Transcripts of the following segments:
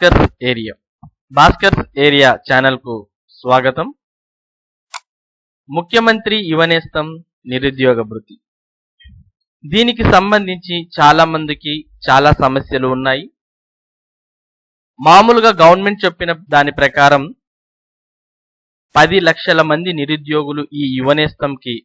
Bhaskar area Bhaskar area ఛానల్కు స్వాగతం. ముఖ్యమంత్రి యువనేస్తం నిరుద్యోగ భృతి. దీనికి సంబంధించి చాలా మందికి చాలా సమస్యలు ఉన్నాయి. మామూలుగా గవర్నమెంట్ చెప్పిన దాని ప్రకారం పది లక్షల మంది నిరుద్యోగులు ఈ యువనేస్తంకి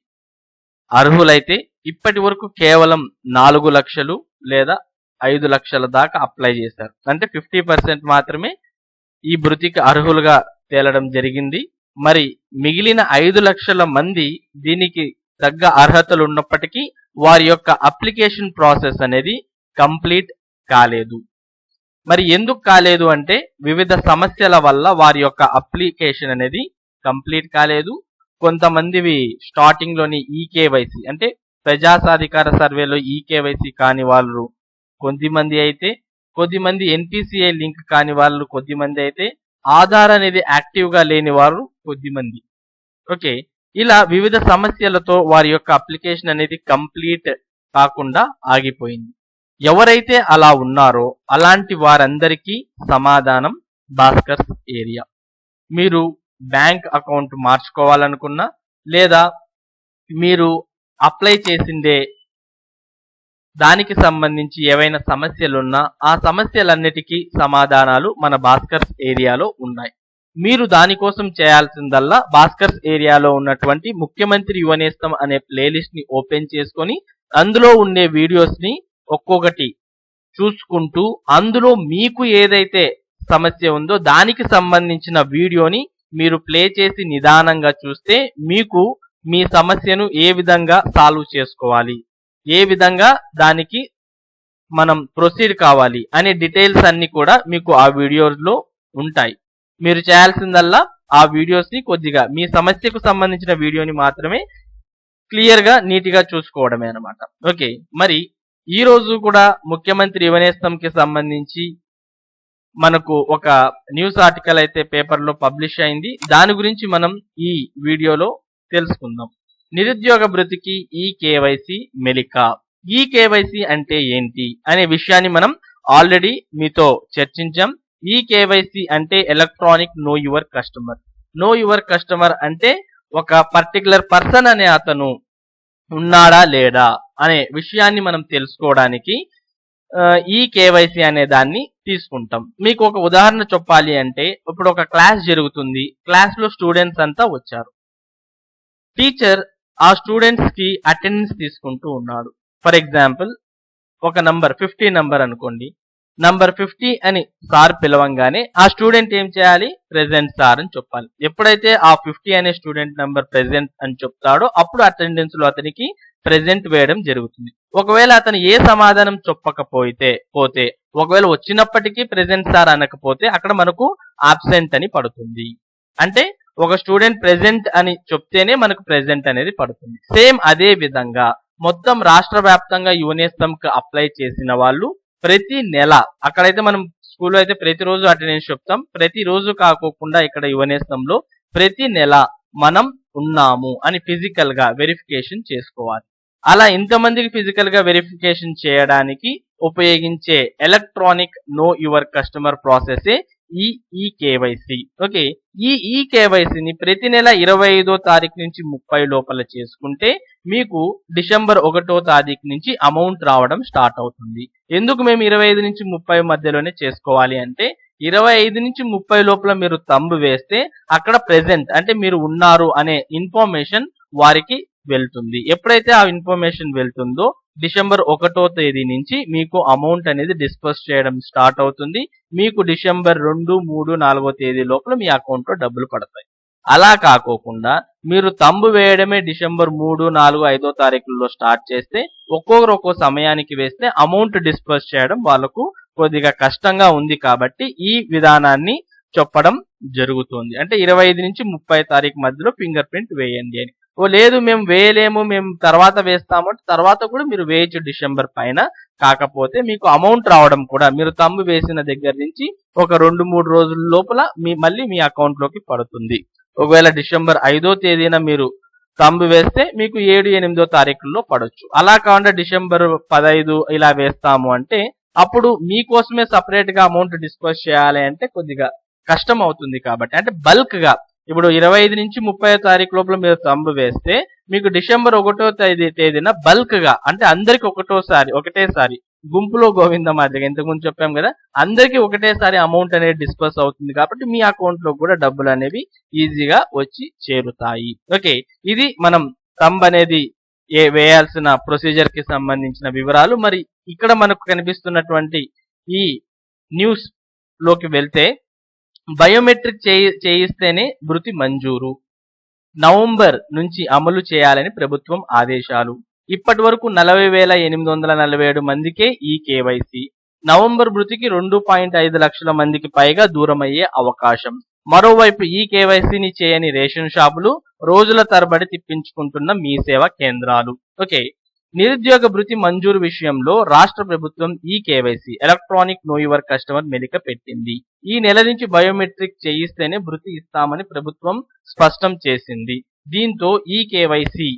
అర్హులైతే ఇప్పటి వరకు కేవలం నాలుగు లక్షలు లేదా ఐదు లక్షల దాకా అప్లై చేశారు. అంటే ఫిఫ్టీ పర్సెంట్ మాత్రమే ఈ భృతికి అర్హులుగా తేలడం జరిగింది. మరి మిగిలిన ఐదు లక్షల మంది దీనికి తగ్గ అర్హతలు ఉన్నప్పటికీ వారి యొక్క అప్లికేషన్ ప్రాసెస్ అనేది కంప్లీట్ కాలేదు. మరి ఎందుకు కాలేదు అంటే వివిధ సమస్యల వల్ల వారి యొక్క అప్లికేషన్ అనేది కంప్లీట్ కాలేదు. కొంతమందివి స్టార్టింగ్లోని ఈకేవైసీ అంటే ప్రజాసాధికార సర్వేలో ఈకేవైసీ కాని వాళ్ళు కొద్దిమంది అయితే కొద్దిమంది ఎన్పిసిఐ లింక్ కాని వాళ్ళు కొద్దిమంది అయితే ఆధార్ అనేది యాక్టివ్గా లేని వారు కొద్దిమంది. ఓకే. ఇలా వివిధ సమస్యలతో వారి యొక్క అప్లికేషన్ అనేది కంప్లీట్ కాకుండా ఆగిపోయింది. ఎవరైతే అలా ఉన్నారో అలాంటి వారందరికీ సమాధానం భాస్కర్స్ ఏరియా. మీరు బ్యాంక్ అకౌంట్ మార్చుకోవాలనుకున్నా లేదా మీరు అప్లై చేసిందే దానికి సంబంధించి ఏవైనా సమస్యలున్నా ఆ సమస్యలన్నిటికీ సమాధానాలు మన భాస్కర్స్ ఏరియాలో ఉన్నాయి. మీరు దానికోసం చేయాల్సిందల్లా భాస్కర్స్ ఏరియాలో ఉన్నటువంటి ముఖ్యమంత్రి యువనేస్తం అనే ప్లేలిస్ట్ని ఓపెన్ చేసుకొని అందులో ఉండే వీడియోస్ని ఒక్కొక్కటి చూసుకుంటూ అందులో మీకు ఏదైతే సమస్య ఉందో దానికి సంబంధించిన వీడియోని మీరు ప్లే చేసి నిదానంగా చూస్తే మీకు మీ సమస్యను ఏ విధంగా సాల్వ్ చేసుకోవాలి. ఏ విధంగా దానికి మనం ప్రొసీడ్ కావాలి అనే డీటెయిల్స్ అన్ని కూడా మీకు ఆ వీడియోలో ఉంటాయి. మీరు చేయాల్సిందల్లా ఆ వీడియోస్ని కొద్దిగా మీ సమస్యకు సంబంధించిన వీడియోని మాత్రమే క్లియర్గా చూసుకోవడమే అనమాట ఓకే మరి ఈ రోజు కూడా ముఖ్యమంత్రి యువనేస్తంకి సంబంధించి మనకు ఒక న్యూస్ ఆర్టికల్ అయితే పేపర్లో పబ్లిష్ అయింది. దాని గురించి మనం ఈ వీడియోలో తెలుసుకుందాం. నిరుద్యోగ భృతికి ఈ కేవైసీ మెలికా. ఈ కేవైసీ అంటే ఏంటి అనే విషయాన్ని మనం ఆల్రెడీ మీతో చర్చించాం. ఈ కేవైసీ అంటే electronic know your customer. Know your customer అంటే ఒక పర్టికులర్ పర్సన్ అనే అతను ఉన్నాడా లేడా అనే విషయాన్ని మనం తెలుసుకోవడానికి ఈ కేవైసీ అనే దాన్ని తీసుకుంటాం. మీకు ఒక ఉదాహరణ చెప్పాలి అంటే ఇప్పుడు ఒక క్లాస్ జరుగుతుంది. క్లాస్లో స్టూడెంట్స్ అంతా వచ్చారు. టీచర్ ఆ స్టూడెంట్స్కి అటెండెన్స్ తీసుకుంటూ ఉన్నాడు. ఫర్ ఎగ్జాంపుల్ ఒక నంబర్ ఫిఫ్టీ నంబర్ అనుకోండి. నంబర్ ఫిఫ్టీ అని సార్ పిలవంగానే ఆ స్టూడెంట్ ఏం చేయాలి? ప్రెసెంట్ సార్ అని చెప్పాలి. ఎప్పుడైతే ఆ ఫిఫ్టీ అనే స్టూడెంట్ నంబర్ ప్రెసెంట్ అని చెప్తాడో అప్పుడు అటెండెన్స్లో అతనికి ప్రెసెంట్ వేయడం జరుగుతుంది. ఒకవేళ అతను ఏ సమాధానం చెప్పకపోతే పోతే ఒకవేళ వచ్చినప్పటికీ ప్రెసెంట్ సార్ అనకపోతే అక్కడ మనకు ఆబ్సెంట్ అని పడుతుంది. అంటే ఒక స్టూడెంట్ ప్రెసెంట్ అని చెప్తేనే మనకు ప్రెసెంట్ అనేది పడుతుంది. సేమ్ అదే విధంగా మొత్తం రాష్ట్ర వ్యాప్తంగా యువనేస్తం అప్లై చేసిన వాళ్ళు ప్రతి నెల అక్కడైతే మనం స్కూల్లో అయితే ప్రతిరోజు అటెండెన్స్ చెప్తాం ప్రతి రోజు కాకోకుండా ఇక్కడ యువనేస్తంలో ప్రతి నెల మనం ఉన్నాము అని ఫిజికల్గా వెరిఫికేషన్ చేసుకోవాలి. అలా ఇంతమందికి ఫిజికల్గా వెరిఫికేషన్ చేయడానికి ఉపయోగించే electronic know your customer process ఈ ఈ కేవైసీ. ఓకే ఈ ఈ కేవైసీని ప్రతి నెల ఇరవై ఐదో తారీఖు నుంచి ముప్పై లోపల చేసుకుంటే మీకు డిసెంబర్ ఒకటో తారీఖు నుంచి అమౌంట్ రావడం స్టార్ట్ అవుతుంది. ఎందుకు మేము ఇరవై ఐదు నుంచి ముప్పై మధ్యలోనే చేసుకోవాలి అంటే ఇరవై ఐదు నుంచి ముప్పై లోపల మీరు తంబు వేస్తే అక్కడ ప్రెసెంట్ అంటే మీరు ఉన్నారు అనే ఇన్ఫర్మేషన్ వారికి వెళ్తుంది. ఎప్పుడైతే ఆ ఇన్ఫర్మేషన్ వెళ్తుందో డిసెంబర్ ఒకటో తేదీ నుంచి మీకు అమౌంట్ అనేది డిస్పర్స్ చేయడం స్టార్ట్ అవుతుంది. మీకు డిసెంబర్ రెండు మూడు నాలుగో తేదీ లోపల మీ అకౌంట్లో డబ్బులు పడతాయి. అలా కాకోకుండా మీరు తంబు వేయడమే డిసెంబర్ మూడు నాలుగు ఐదో తారీఖుల్లో స్టార్ట్ చేస్తే ఒక్కొక్కరు ఒక్కో సమయానికి వేస్తే అమౌంట్ డిస్పర్స్ చేయడం వాళ్ళకు కొద్దిగా కష్టంగా ఉంది కాబట్టి ఈ విధానాన్ని చెప్పడం జరుగుతుంది. అంటే ఇరవై ఐదు నుంచి ముప్పై తారీఖు మధ్యలో ఫింగర్ ప్రింట్ వేయండి అని. ఓ లేదు మేము వేయలేము మేము తర్వాత వేస్తాము అంటే తర్వాత కూడా మీరు వేయచ్చు డిసెంబర్ పైన. కాకపోతే మీకు అమౌంట్ రావడం కూడా మీరు తమ్ము వేసిన దగ్గర నుంచి ఒక రెండు మూడు రోజుల లోపల మీ మళ్ళీ మీ అకౌంట్లోకి పడుతుంది. ఒకవేళ డిసెంబర్ ఐదో తేదీన మీరు తంబు వేస్తే మీకు ఏడు ఎనిమిదో తారీఖుల్లో పడొచ్చు. అలా కాకుండా డిసెంబర్ పదహైదు ఇలా వేస్తాము అంటే అప్పుడు మీకోసమే సపరేట్గా అమౌంట్ డిస్కస్ చేయాలి అంటే కొద్దిగా కష్టం అవుతుంది కాబట్టి అంటే బల్క్గా ఇప్పుడు ఇరవై ఐదు నుంచి ముప్పై తారీఖు లోపల మీరు తంబు వేస్తే మీకు డిసెంబర్ ఒకటో తేదీ తేదీన బల్క్గా అంటే అందరికి ఒకటోసారి ఒకటేసారి గుంపులో గోవింద మాదిరిగా ఇంతకుముందు చెప్పాం కదా అందరికి ఒకటేసారి అమౌంట్ అనేది డిస్పర్స్ అవుతుంది కాబట్టి మీ అకౌంట్లో కూడా డబ్బులు అనేవి ఈజీగా వచ్చి చేరుతాయి. ఓకే ఇది మనం తంబ్ అనేది ఏ వేయాల్సిన ప్రొసీజర్కి సంబంధించిన వివరాలు. మరి ఇక్కడ మనకు కనిపిస్తున్నటువంటి ఈ న్యూస్లోకి వెళ్తే బయోమెట్రిక్ చేయి- చేయిస్తేనే భృతి మంజూరు. నవంబర్ నుంచి అమలు చేయాలని ప్రభుత్వం ఆదేశాలు. ఇప్పటి వరకు నలభై వేల ఎనిమిది వందల నలభై ఏడు మందికే ఈ కేవైసీ. నవంబర్ భృతికి రెండు పాయింట్ ఐదు లక్షల మందికి పైగా దూరమయ్యే అవకాశం. మరోవైపు ఈ కేవైసీని చేయని రేషన్ షాపులు రోజుల తరబడి తిప్పించుకుంటున్న మీ సేవా కేంద్రాలు. ఓకే. నిరుద్యోగ భృతి మంజూరు విషయంలో రాష్ట్ర ప్రభుత్వం e KYC electronic know your customer మెలిక పెట్టింది. ఈ నెల నుంచి బయోమెట్రిక్ చేయిస్తేనే భృతి ఇస్తామని ప్రభుత్వం స్పష్టం చేసింది. దీంతో ఈ కేవైసీ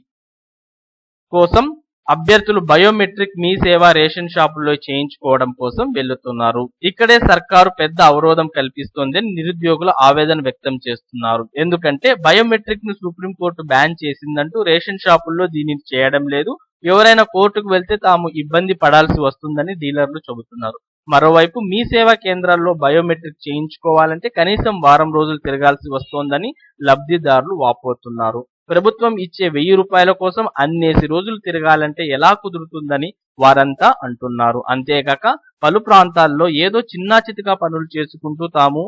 కోసం అభ్యర్థులు బయోమెట్రిక్ మీ సేవ రేషన్ షాపుల్లో చేయించుకోవడం కోసం వెళ్తున్నారు. ఇక్కడే సర్కారు పెద్ద అవరోధం కల్పిస్తోందని నిరుద్యోగులు ఆవేదన వ్యక్తం చేస్తున్నారు. ఎందుకంటే బయోమెట్రిక్ను సుప్రీంకోర్టు బ్యాన్ చేసిందంటూ రేషన్ షాపుల్లో దీనిని చేయడం లేదు. ఎవరైనా కోర్టుకు వెళ్తే తాము ఇబ్బంది పడాల్సి వస్తుందని డీలర్లు చెబుతున్నారు. మరోవైపు మీ సేవా కేంద్రాల్లో బయోమెట్రిక్ చేయించుకోవాలంటే కనీసం వారం రోజులు తిరగాల్సి వస్తోందని లబ్ధిదారులు వాపోతున్నారు. ప్రభుత్వం ఇచ్చే వెయ్యి రూపాయల కోసం అన్నేసి రోజులు తిరగాలంటే ఎలా కుదురుతుందని వారంతా అంటున్నారు. అంతేకాక పలు ప్రాంతాల్లో ఏదో చిన్నా చితికా పనులు చేసుకుంటూ తాము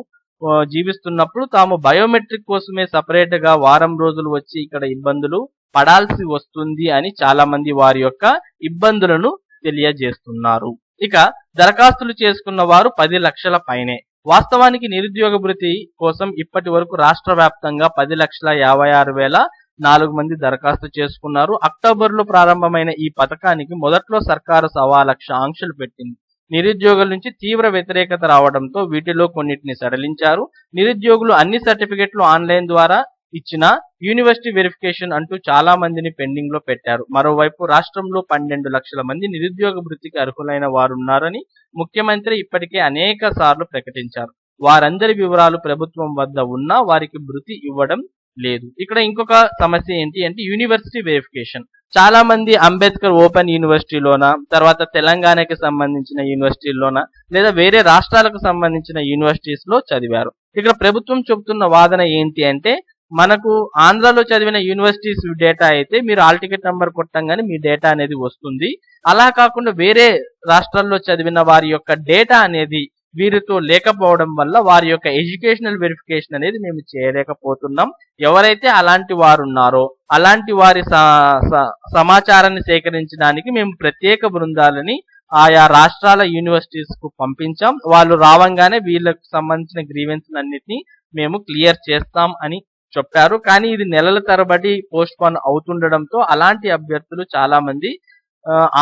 జీవిస్తున్నప్పుడు తాము బయోమెట్రిక్ కోసమే సపరేట్గా వారం రోజులు వచ్చి ఇక్కడ ఇబ్బందులు పడాల్సి వస్తుంది అని చాలా మంది వారి యొక్క ఇబ్బందులను తెలియజేస్తున్నారు. ఇక దరఖాస్తులు చేసుకున్న వారు పది లక్షల పైనే. వాస్తవానికి నిరుద్యోగ భృతి కోసం ఇప్పటి వరకు రాష్ట్ర వ్యాప్తంగా పది లక్షల యాభై ఆరు వేల నాలుగు మంది దరఖాస్తు చేసుకున్నారు. అక్టోబర్లో ప్రారంభమైన ఈ పథకానికి మొదట్లో సర్కారు సవా లక్ష ఆంక్షలు పెట్టింది. నిరుద్యోగుల నుంచి తీవ్ర వ్యతిరేకత రావడంతో వీటిలో కొన్నిటిని సడలించారు. నిరుద్యోగులు అన్ని సర్టిఫికెట్లు ఆన్లైన్ ద్వారా ఇచ్చిన యూనివర్సిటీ వెరిఫికేషన్ అంటూ చాలా మందిని పెండింగ్లో పెట్టారు. మరోవైపు రాష్ట్రంలో పన్నెండు లక్షల మంది నిరుద్యోగ వృత్తికి అర్హులైన వారున్నారని ముఖ్యమంత్రి ఇప్పటికే అనేక సార్లు ప్రకటించారు. వారందరి వివరాలు ప్రభుత్వం వద్ద ఉన్నా వారికి భృతి ఇవ్వడం లేదు. ఇక్కడ ఇంకొక సమస్య ఏంటి అంటే యూనివర్సిటీ వెరిఫికేషన్. చాలా మంది అంబేద్కర్ ఓపెన్ యూనివర్సిటీలోన తర్వాత తెలంగాణకి సంబంధించిన యూనివర్సిటీల్లోన లేదా వేరే రాష్ట్రాలకు సంబంధించిన యూనివర్సిటీస్లో చదివారు. ఇక్కడ ప్రభుత్వం చెబుతున్న వాదన ఏంటి అంటే మనకు ఆంధ్రాలో చదివిన యూనివర్సిటీస్ డేటా అయితే మీరు ఆల్ టికెట్ నంబర్ కొట్టంగానే మీ డేటా అనేది వస్తుంది. అలా కాకుండా వేరే రాష్ట్రాల్లో చదివిన వారి యొక్క డేటా అనేది వీరితో లేకపోవడం వల్ల వారి యొక్క ఎడ్యుకేషనల్ వెరిఫికేషన్ అనేది మేము చేయలేకపోతున్నాం. ఎవరైతే అలాంటి వారు ఉన్నారో అలాంటి వారి స- సమాచారాన్ని సేకరించడానికి మేము ప్రత్యేక బృందాలని ఆయా రాష్ట్రాల యూనివర్సిటీస్కు పంపించాం. వాళ్ళు రావంగానే వీళ్ళకు సంబంధించిన గ్రీవెన్స్ అన్నిటిని మేము క్లియర్ చేస్తాం అని చెప్పారు. కానీ ఇది నెలల తరబడి పోస్ట్ పోన్ అవుతుండడంతో అలాంటి అభ్యర్థులు చాలా మంది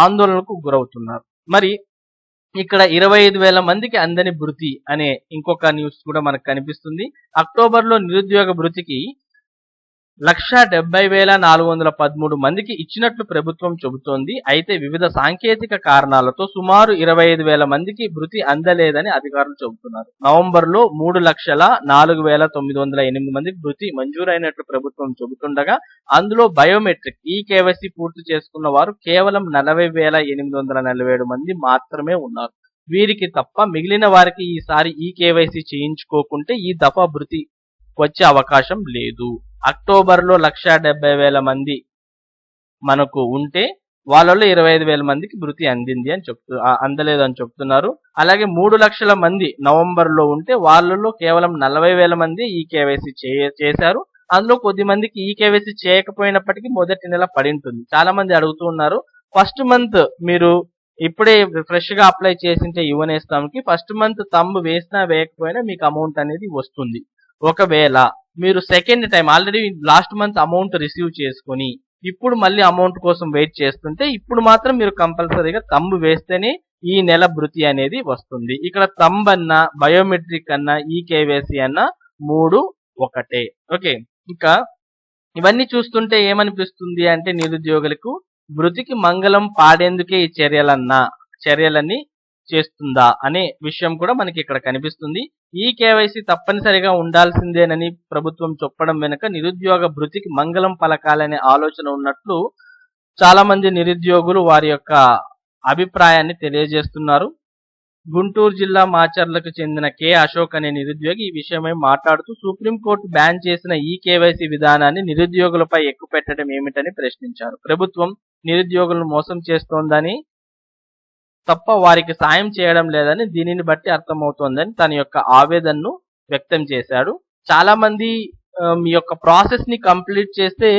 ఆందోళనకు గురవుతున్నారు. మరి ఇక్కడ ఇరవై ఐదు వేల మందికి అందని భృతి అనే ఇంకొక న్యూస్ కూడా మనకు కనిపిస్తుంది. అక్టోబర్లో నిరుద్యోగ భృతికి లక్ష డెబ్బై వేల నాలుగు వందల పదమూడు మందికి ఇచ్చినట్లు ప్రభుత్వం చెబుతోంది. అయితే వివిధ సాంకేతిక కారణాలతో సుమారు ఇరవై ఐదు వేల మందికి భృతి అందలేదని అధికారులు చెబుతున్నారు. నవంబర్లో మూడు లక్షల నాలుగు వేల తొమ్మిది వందల ఎనిమిది మందికి భృతి మంజూరైనట్లు ప్రభుత్వం చెబుతుండగా అందులో బయోమెట్రిక్ ఈ కేవైసీ పూర్తి చేసుకున్న వారు కేవలం నలభై వేల ఎనిమిది వందల నలభై ఏడు మంది మాత్రమే ఉన్నారు. వీరికి తప్ప మిగిలిన వారికి ఈసారి ఈ కేవైసీ చేయించుకోకుంటే ఈ దఫా భృతి వచ్చే అవకాశం లేదు. అక్టోబర్లో లక్ష డెబ్బై వేల మంది మనకు ఉంటే వాళ్ళలో ఇరవై ఐదు వేల మందికి మృతి అందింది అని చెప్తు అందలేదు అని చెప్తున్నారు. అలాగే మూడు లక్షల మంది నవంబర్లో ఉంటే వాళ్ళలో కేవలం నలభై వేల మంది ఈ కేవైసీ చేశారు. అందులో కొద్ది మందికి ఈ కేవైసీ చేయకపోయినప్పటికీ మొదటి నెల పడి ఉంటుంది చాలా మంది అడుగుతూ ఉన్నారు. ఫస్ట్ మంత్ మీరు ఇప్పుడే ఫ్రెష్గా అప్లై చేసింటే యువనేస్తాంకి ఫస్ట్ మంత్ తమ్ము వేసినా వేయకపోయినా మీకు అమౌంట్ అనేది వస్తుంది. ఒకవేళ మీరు second time already last month amount receive చేసుకుని ఇప్పుడు మళ్ళీ అమౌంట్ కోసం వెయిట్ చేస్తుంటే ఇప్పుడు మాత్రం మీరు కంపల్సరీగా తంబు వేస్తేనే ఈ నెల భృతి అనేది వస్తుంది. ఇక్కడ తంబ్ అన్న బయోమెట్రిక్ అన్న ఈ కేవైసీ అన్న మూడు ఒకటే. ఓకే. ఇంకా ఇవన్నీ చూస్తుంటే ఏమనిపిస్తుంది అంటే నిరుద్యోగులకు భృతికి మంగళం పాడేందుకే ఈ చర్యలన్నా చర్యలని చేస్తుందా అనే విషయం కూడా మనకి ఇక్కడ కనిపిస్తుంది. ఈ కేవైసీ తప్పనిసరిగా ఉండాల్సిందేనని ప్రభుత్వం చెప్పడం వెనుక నిరుద్యోగ భృతికి మంగళం పలకాలనే ఆలోచన ఉన్నట్లు చాలా మంది నిరుద్యోగులు వారి యొక్క అభిప్రాయాన్ని తెలియజేస్తున్నారు. గుంటూరు జిల్లా మాచర్లకు చెందిన కె అశోక్ అనే నిరుద్యోగి ఈ విషయమై మాట్లాడుతూ సుప్రీంకోర్టు బ్యాన్ చేసిన ఈ కేవైసీ విధానాన్ని నిరుద్యోగులపై ఎక్కుపెట్టడం ఏమిటని ప్రశ్నించారు. ప్రభుత్వం నిరుద్యోగులను మోసం చేస్తోందని తప్ప వారికి సాయం చేయడం లేదని దీనిని బట్టి అర్థమవుతోందని తన యొక్క ఆవేదనను వ్యక్తం చేశాడు. చాలా మంది మీ యొక్క ప్రాసెస్ని కంప్లీట్ చేస్తే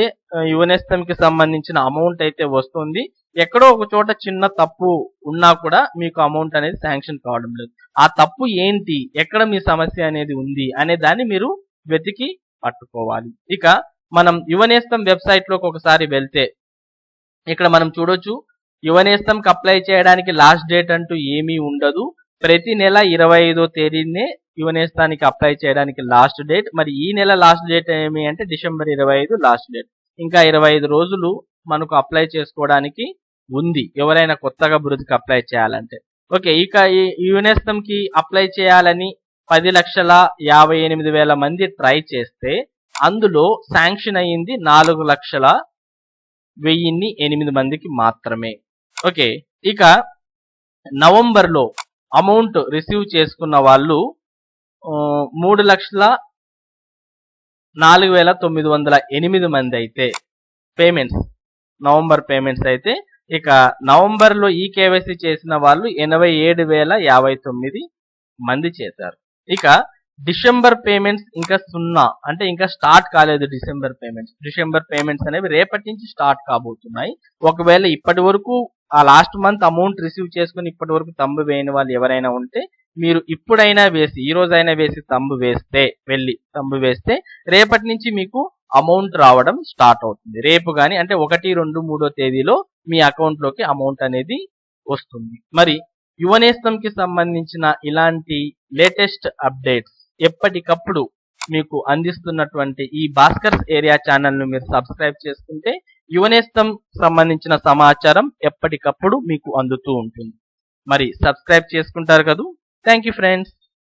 యువనేస్తం కి సంబంధించిన అమౌంట్ అయితే వస్తుంది. ఎక్కడో ఒక చోట చిన్న తప్పు ఉన్నా కూడా మీకు అమౌంట్ అనేది శాంక్షన్ కావడం లేదు. ఆ తప్పు ఏంటి? ఎక్కడ మీ సమస్య అనేది ఉంది? అనే దాన్ని మీరు వెతికి పట్టుకోవాలి. ఇక మనం యువనేస్తం వెబ్సైట్లోకి ఒకసారి వెళ్తే ఇక్కడ మనం చూడొచ్చు యువనేస్తంకి అప్లై చేయడానికి లాస్ట్ డేట్ అంటూ ఏమీ ఉండదు. ప్రతి నెల ఇరవై ఐదో తేదీనే యువనేస్తానికి అప్లై చేయడానికి లాస్ట్ డేట్. మరి ఈ నెల లాస్ట్ డేట్ ఏమి అంటే డిసెంబర్ ఇరవై ఐదు లాస్ట్ డేట్. ఇంకా ఇరవై ఐదు రోజులు మనకు అప్లై చేసుకోవడానికి ఉంది. ఎవరైనా కొత్తగా బృతికి అప్లై చేయాలంటే. ఓకే ఇక ఈ యునేస్తంకి అప్లై చేయాలని పది లక్షల యాభై ఎనిమిది వేల మంది ట్రై చేస్తే అందులో శాంక్షన్ అయ్యింది నాలుగు లక్షల వెయ్యిన్ని ఎనిమిది మందికి మాత్రమే. ఓకే. ఇక నవంబర్లో అమౌంట్ రిసీవ్ చేసుకున్న వాళ్ళు మూడు లక్షల నాలుగు వేల తొమ్మిది వందల ఎనిమిది మంది అయితే పేమెంట్స్ నవంబర్ పేమెంట్స్ అయితే ఇక నవంబర్లో ఈ కేవైసీ చేసిన వాళ్ళు ఎనభై ఏడు వేల యాభై తొమ్మిది మంది చేశారు. ఇక డిసెంబర్ పేమెంట్స్ ఇంకా సున్నా. అంటే ఇంకా స్టార్ట్ కాలేదు డిసెంబర్ పేమెంట్స్. డిసెంబర్ పేమెంట్స్ అనేవి రేపటి నుంచి స్టార్ట్ కాబోతున్నాయి. ఒకవేళ ఇప్పటి వరకు ఆ లాస్ట్ మంత్ అమౌంట్ రిసీవ్ చేసుకుని ఇప్పటి వరకు తంబు వేయని వాళ్ళు ఎవరైనా ఉంటే మీరు ఇప్పుడైనా వేసి ఈ రోజైనా వేసి తంబు వేస్తే వెళ్ళి తంబు వేస్తే రేపటి నుంచి మీకు అమౌంట్ రావడం స్టార్ట్ అవుతుంది. రేపు కానీ అంటే ఒకటి రెండు మూడో తేదీలో మీ అకౌంట్లోకి అమౌంట్ అనేది వస్తుంది. మరి యువనేస్తం కి సంబంధించిన ఇలాంటి లేటెస్ట్ అప్డేట్స్ ఎప్పటికప్పుడు మీకు అందిస్తున్నటువంటి ఈ భాస్కర్స్ ఏరియా ఛానల్ను మీరు సబ్స్క్రైబ్ చేసుకుంటే యువనేస్తం సంబంధించిన సమాచారం ఎప్పటికప్పుడు మీకు అందుతూ ఉంటుంది. మరి సబ్స్క్రైబ్ చేసుకుంటారు కదూ? Thank you friends.